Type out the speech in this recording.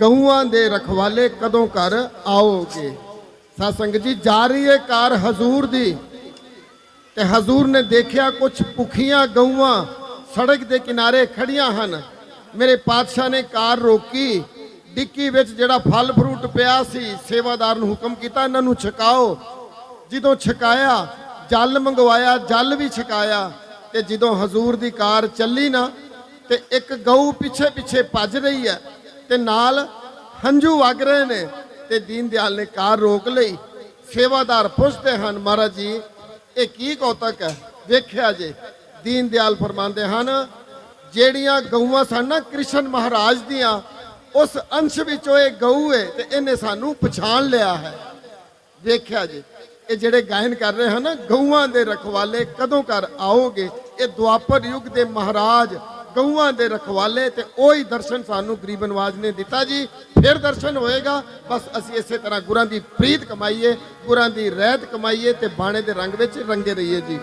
ਗਊਆਂ ਦੇ ਰਖਵਾਲੇ ਕਦੋਂ ਘਰ ਆਓਗੇ? ਸਾਧ ਜੀ, ਜਾ ਰਹੀ ਹੈ ਕਾਰ ਹਜ਼ੂਰ ਦੀ ਤੇ ਹਜ਼ੂਰ ਨੇ ਦੇਖਿਆ ਕੁਝ ਭੁੱਖੀਆਂ ਗਊਆਂ ਸੜਕ ਦੇ ਕਿਨਾਰੇ ਖੜੀਆਂ ਹਨ। ਮੇਰੇ ਪਾਤਸ਼ਾਹ ਨੇ ਕਾਰ ਰੋਕੀ, ਡਿੱਕੀ ਵਿੱਚ ਜਿਹੜਾ ਫਲ ਫਰੂਟ ਪਿਆ ਸੀ, ਸੇਵਾਦਾਰ ਨੂੰ ਹੁਕਮ ਕੀਤਾ, ਇਹਨਾਂ ਨੂੰ ਛਕਾਓ। ਜਦੋਂ ਛਕਾਇਆ, ਜਲ ਮੰਗਵਾਇਆ, ਜਲ ਵੀ ਛਕਾਇਆ, ਤੇ ਜਦੋਂ ਹਜ਼ੂਰ ਦੀ ਕਾਰ ਚੱਲੀ ਨਾ, ਤੇ ਇੱਕ ਗਊ ਪਿੱਛੇ ਪਿੱਛੇ ਭੱਜ ਰਹੀ ਹੈ। ਤੇ ਨਾਲ ਹੰਝੂ ਵਗ ਰਹੇ ਨੇ ਤੇ ਦੀਨ ਦਿਆਲ ਨੇ ਕਾਰ ਰੋਕ ਲਈ। ਸੇਵਾਦਾਰ ਪੁੱਛਦੇ ਹਨ, ਮਹਾਰਾਜ ਜੀ, ਇਹ ਕੀ ਕੌਤਕ ਹੈ? ਵੇਖਿਆ ਜੇ। ਦੀਨ ਦਿਆਲ ਫਰਮਾਉਂਦੇ ਹਨ, ਜਿਹੜੀਆਂ ਗਊਆਂ ਸਨ ਨਾ ਕ੍ਰਿਸ਼ਨ ਮਹਾਰਾਜ ਦੀਆਂ, ਉਸ ਅੰਸ਼ ਵਿੱਚੋਂ ਇਹ ਗਊ ਹੈ ਤੇ ਇਹਨੇ ਸਾਨੂੰ ਪਛਾਣ ਲਿਆ ਹੈ। ਵੇਖਿਆ ਜੀ, ਇਹ ਜਿਹੜੇ ਗਾਇਨ ਕਰ ਰਹੇ ਹਨ, ਗਊਆਂ ਦੇ ਰਖਵਾਲੇ ਕਦੋਂ ਕਰ ਆਓਗੇ? ਇਹ ਦੁਆਪਰ ਯੁੱਗ ਦੇ ਮਹਾਰਾਜ ਗਊਆਂ ਦੇ ਰਖਵਾਲੇ ਤੇ ਉਹੀ ਦਰਸ਼ਨ ਸਾਨੂੰ ਗਰੀਬ ਨਵਾਜ ਨੇ ਦਿੱਤਾ ਜੀ। ਫਿਰ ਦਰਸ਼ਨ ਹੋਏਗਾ, ਬਸ ਅਸੀਂ ਇਸੇ ਤਰ੍ਹਾਂ ਗੁਰਾਂ ਦੀ ਪ੍ਰੀਤ ਕਮਾਈਏ, ਗੁਰਾਂ ਦੀ ਰਹਿਤ ਕਮਾਈਏ ਤੇ ਬਾਣੇ ਦੇ ਰੰਗ ਵਿੱਚ ਰੰਗੇ ਰਹੀਏ ਜੀ।